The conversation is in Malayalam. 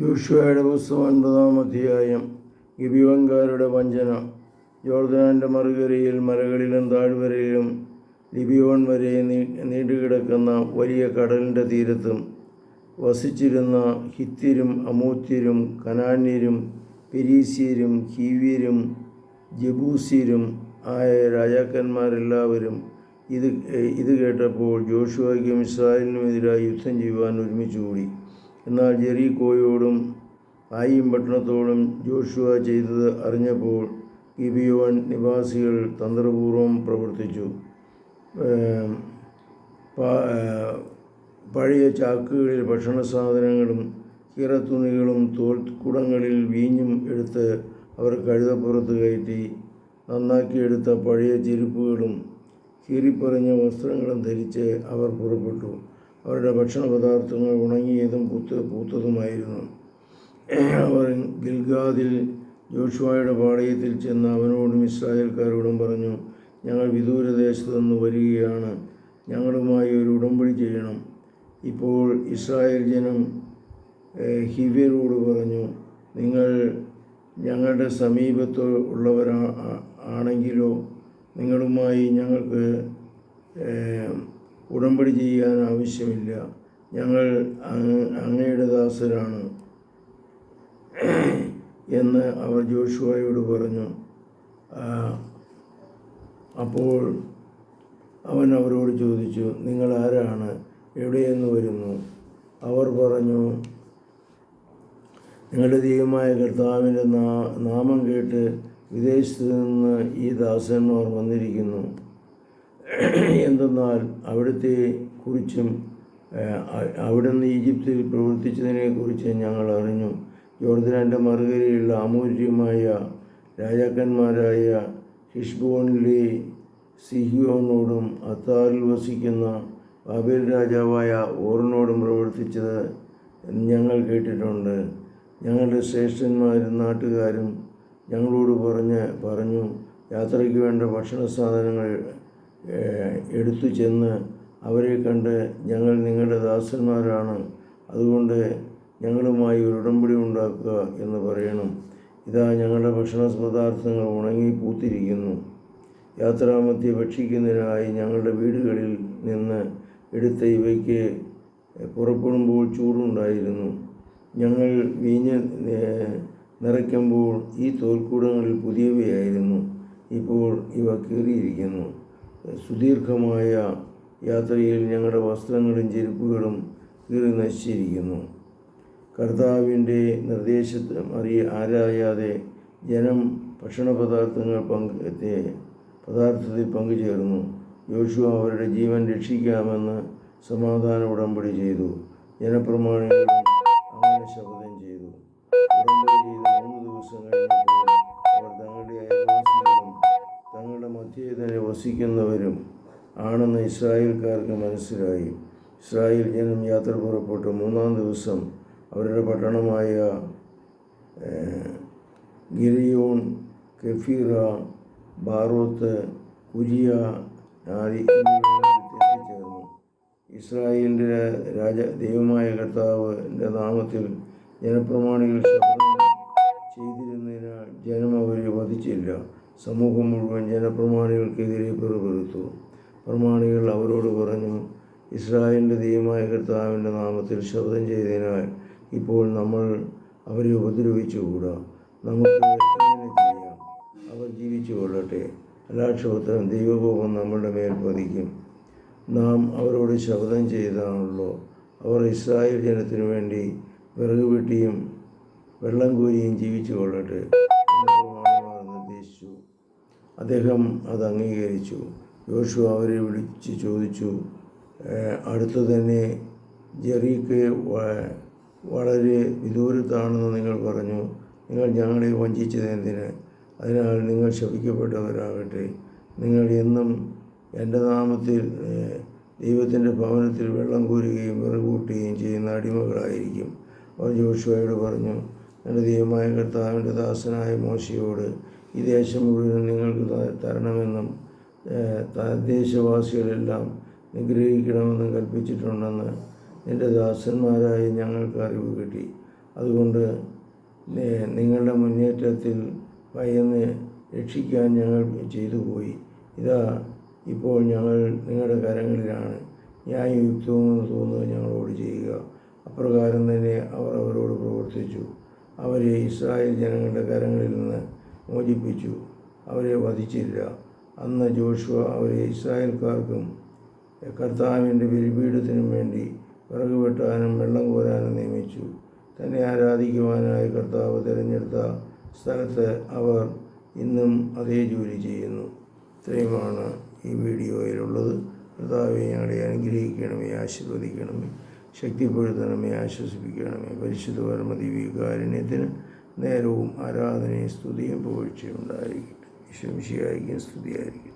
യോശുവയുടെ പുസ്തകം ഒൻപതാം അധ്യായം ഗിബിയോൻകാരുടെ വഞ്ചന. ജോർദാന്റെ മറുകരയിൽ മലകളിലും താഴ്വരയിലും ലിബിയോൺ വരെ നീണ്ടുകിടക്കുന്ന വലിയ കടലിന്റെ തീരത്തും വസിച്ചിരുന്ന ഹിത്തിരും അമൂത്യരും കനാന്യരും പെരീസ്യരും ഹീവ്യരും ജബൂസ്യരും ആയ രാജാക്കന്മാരെല്ലാവരും ഇത് ഇത് കേട്ടപ്പോൾ ജോഷുവയ്ക്കും ഇസ്രായേലിനും എതിരായി യുദ്ധം ചെയ്യുവാൻ ഒരുമിച്ച് കൂടി എന്നാൽ ജെറീക്കോയോടും ആയിയും പട്ടണത്തോടും ജോഷുവ ചെയ്തത് അറിഞ്ഞപ്പോൾ ഗിബിയോൻ നിവാസികൾ തന്ത്രപൂർവം പ്രവർത്തിച്ചു. പഴയ ചാക്കുകളിൽ ഭക്ഷണ സാധനങ്ങളും കീറത്തുണികളും തോൽക്കുടങ്ങളിൽ വീഞ്ഞും എടുത്ത് അവർ കഴുതപ്പുറത്ത് കയറ്റി നന്നാക്കിയെടുത്ത പഴയ ചെരുപ്പുകളും കീറിപ്പറഞ്ഞ വസ്ത്രങ്ങളും ധരിച്ച് അവർ പുറപ്പെട്ടു. അവരുടെ ഭക്ഷണ പദാർത്ഥങ്ങൾ ഉണങ്ങിയതും പൂത്ത് പൂത്തതുമായിരുന്നു. അവർ ഗിൽഗാദിൽ ജോഷുവായുടെ പാളയത്തിൽ ചെന്ന് അവനോടും ഇസ്രായേൽക്കാരോടും പറഞ്ഞു ഞങ്ങൾ വിദൂരദേശത്തു നിന്ന് വരികയാണ്. ഞങ്ങളുമായി ഒരു ഉടമ്പടി ചെയ്യണം. ഇപ്പോൾ ഇസ്രായേൽ ജനം ഹിവ്യരോട് പറഞ്ഞു നിങ്ങൾ ഞങ്ങളുടെ സമീപത്ത് ഉള്ളവരാ ആണെങ്കിലോ? നിങ്ങളുമായി ഞങ്ങൾക്ക് ഉടമ്പടി ചെയ്യാൻ ആവശ്യമില്ല. ഞങ്ങൾ അങ്ങ് അങ്ങയുടെ ദാസരാണ് എന്ന് അവർ ജോഷുവായോട് പറഞ്ഞു. അപ്പോൾ അവൻ അവരോട് ചോദിച്ചു നിങ്ങൾ ആരാണ്? എവിടെയെന്ന് വരുന്നു? അവർ പറഞ്ഞു നിങ്ങളുടെ ദൈവമായ കർത്താവിന്റെ നാമം കേട്ട് വിദേശത്ത് നിന്ന് ഈ ദാസന്മാർ വന്നിരിക്കുന്നു. എന്തെന്നാൽ അവിടുത്തെ കുറിച്ചും അവിടുന്ന് ഈജിപ്തിൽ പ്രവർത്തിച്ചതിനെ കുറിച്ച് ഞങ്ങൾ അറിഞ്ഞു. ജോർദാന്റെ മറുകരയുള്ള അമൂല്യമായ രാജാക്കന്മാരായ ഹിഷ്ബോണിലെ സിഹിയോനോടും അത്താറിൽ വസിക്കുന്ന ബാബേൽ രാജാവായ ഓറിനോടും പ്രവർത്തിച്ചത് ഞങ്ങൾ കേട്ടിട്ടുണ്ട്. ഞങ്ങളുടെ ശ്രേഷ്ഠന്മാരും നാട്ടുകാരും ഞങ്ങളോട് പറഞ്ഞ് പറഞ്ഞു യാത്രയ്ക്ക് വേണ്ട ഭക്ഷണ സാധനങ്ങൾ എടുത്തു ചെന്ന് അവരെ കണ്ട് ഞങ്ങൾ നിങ്ങളുടെ ദാസന്മാരാണ്. അതുകൊണ്ട് ഞങ്ങളുമായി ഒരു ഉടമ്പടി ഉണ്ടാക്കുക എന്ന് പറയണം. ഇതാ ഞങ്ങളുടെ ഭക്ഷണ പദാർത്ഥങ്ങൾ ഉണങ്ങി പൂത്തിരിക്കുന്നു. യാത്രാമധ്യ ഭക്ഷിക്കുന്നതിനായി ഞങ്ങളുടെ വീടുകളിൽ നിന്ന് എടുത്ത ഇവയ്ക്ക് പുറപ്പെടുമ്പോൾ ചൂടുണ്ടായിരുന്നു. ഞങ്ങൾ വീഞ്ഞ് നിറയ്ക്കുമ്പോൾ ഈ തോൽക്കൂടങ്ങളിൽ പുതിയവയായിരുന്നു. ഇപ്പോൾ ഇവ കീറിയിരിക്കുന്നു. സുദീർഘമായ യാത്രയിൽ ഞങ്ങളുടെ വസ്ത്രങ്ങളും ചെരുപ്പുകളും കീറി നശിച്ചിരിക്കുന്നു. കർത്താവിന്റെ നിർദ്ദേശം അറിയ ആരായാതെ ജനം ഭക്ഷണ പദാർത്ഥങ്ങൾ പങ്ക് പദാർത്ഥത്തിൽ പങ്കുചേർന്നു. യോശുവ അവരുടെ ജീവൻ രക്ഷിക്കാമെന്ന് സമാധാന ഉടമ്പടി ചെയ്തു. ജനപ്രമാണികളും അങ്ങനെ ശപഥം ചെയ്തു. ഉടമ്പടി വസിക്കുന്നവരും ആണെന്ന് ഇസ്രായേൽക്കാർക്ക് മനസ്സിലായി. ഇസ്രായേൽ ജനം യാത്ര പുറപ്പെട്ടു. മൂന്നാം ദിവസം അവരുടെ പട്ടണമായ ഗിരിയോൺ കെഫീറ ബാറോത്ത് കുരിയ എത്തിച്ചേർന്നു. ഇസ്രായേലിന്റെ രാജ ദൈവമായ കർത്താവിന്റെ നാമത്തിൽ ജനപ്രമാണികൾ ചെയ്തിരുന്നതിനാൽ ജനം അവരെ വധിച്ചില്ല. സമൂഹം മുഴുവൻ ജനപ്രമാണികൾക്കെതിരെ പിറുപിറുത്തു പ്രമാണികൾ അവരോട് പറഞ്ഞു ഇസ്രായേലിന്റെ ദൈവമായ കർത്താവിന്റെ നാമത്തിൽ ശബ്ദം ചെയ്തതിനാൽ ഇപ്പോൾ നമ്മൾ അവരെ ഉപദ്രവിച്ചുകൂടാ? നമുക്ക് ചെയ്യാം? അവർ ജീവിച്ചു കൊള്ളട്ടെ. അലാക്ഷപത്രം ദൈവകോപം നമ്മളുടെ മേൽ പതിക്കും. നാം അവരോട് ശബ്ദം ചെയ്താണല്ലോ. അവർ ഇസ്രായേൽ ജനത്തിനു വേണ്ടി വിറക് വെട്ടിയും വെള്ളം കോരിയും ജീവിച്ചു കൊള്ളട്ടെ. അദ്ദേഹം അത് അംഗീകരിച്ചു. യോശു അവരെ വിളിച്ച് ചോദിച്ചു അടുത്തു തന്നെ ജെറീക്ക് വളരെ വിദൂരത്താണെന്ന് നിങ്ങൾ പറഞ്ഞു. നിങ്ങൾ ഞങ്ങളെ വഞ്ചിച്ചത് എന്തിന്? അതിനാൽ നിങ്ങൾ ശപിക്കപ്പെട്ടവരാകട്ടെ. നിങ്ങൾ എന്നും എന്റെ നാമത്തിൽ ദൈവത്തിന്റെ ഭവനത്തിൽ വെള്ളം കോരുകയും വിറകൂട്ടുകയും ചെയ്യുന്ന അടിമകളായിരിക്കും. അവർ ജോഷുവയോട് പറഞ്ഞു എന്റെ ദൈവമായ കർത്താവിന്റെ ദാസനായ മോശയോട് ഈ ദേശം മുഴുവൻ നിങ്ങൾക്ക് തരണമെന്നും തദ്ദേശവാസികളെല്ലാം നിഗ്രഹിക്കണമെന്നും കൽപ്പിച്ചിട്ടുണ്ടെന്ന് എന്റെ ദാസന്മാരായി ഞങ്ങൾക്ക് അറിവ് കിട്ടി. അതുകൊണ്ട് നിങ്ങളുടെ മുന്നേറ്റത്തിൽ ഭയന്ന് രക്ഷിക്കാൻ ഞങ്ങൾ ചെയ്തു പോയി ഇതാ ഇപ്പോൾ ഞങ്ങൾ നിങ്ങളുടെ കരങ്ങളിലാണ്. ന്യായയുക്തമെന്ന് തോന്നുക ഞങ്ങളോട് ചെയ്യുക. അപ്രകാരം തന്നെ അവർ അവരോട് പ്രവർത്തിച്ചു. അവരെ ഇസ്രായേൽ ജനങ്ങളുടെ കരങ്ങളിൽ നിന്ന് മോചിപ്പിച്ചു. അവരെ വധിച്ചില്ല. അന്ന് ജോഷുവ അവരെ ഇസ്രായേൽക്കാർക്കും കർത്താവിന്റെ ബലിപീഠത്തിനും വേണ്ടി വിറക് വെട്ടാനും വെള്ളം കോരാനും നിയമിച്ചു. തന്നെ ആരാധിക്കുവാനായി കർത്താവ് തിരഞ്ഞെടുത്ത സ്ഥലത്ത് അവർ ഇന്നും അതേ ജോലി ചെയ്യുന്നു. ഇത്രയുമാണ് ഈ വീഡിയോയിലുള്ളത്. കർത്താവെ ഞങ്ങളെ അനുഗ്രഹിക്കണമേ ആശീർവദിക്കണമേ ശക്തിപ്പെടുത്തണമേ ആശ്വസിപ്പിക്കണമേ പരിശുദ്ധ പരമദിവികാരുണ്യത്തിന് നേരവും ആരാധനയും സ്തുതിയും പുകഴ്ചയും ഉണ്ടായിരിക്കും. വിശ്വംശിയായിരിക്കും സ്തുതിയായിരിക്കും.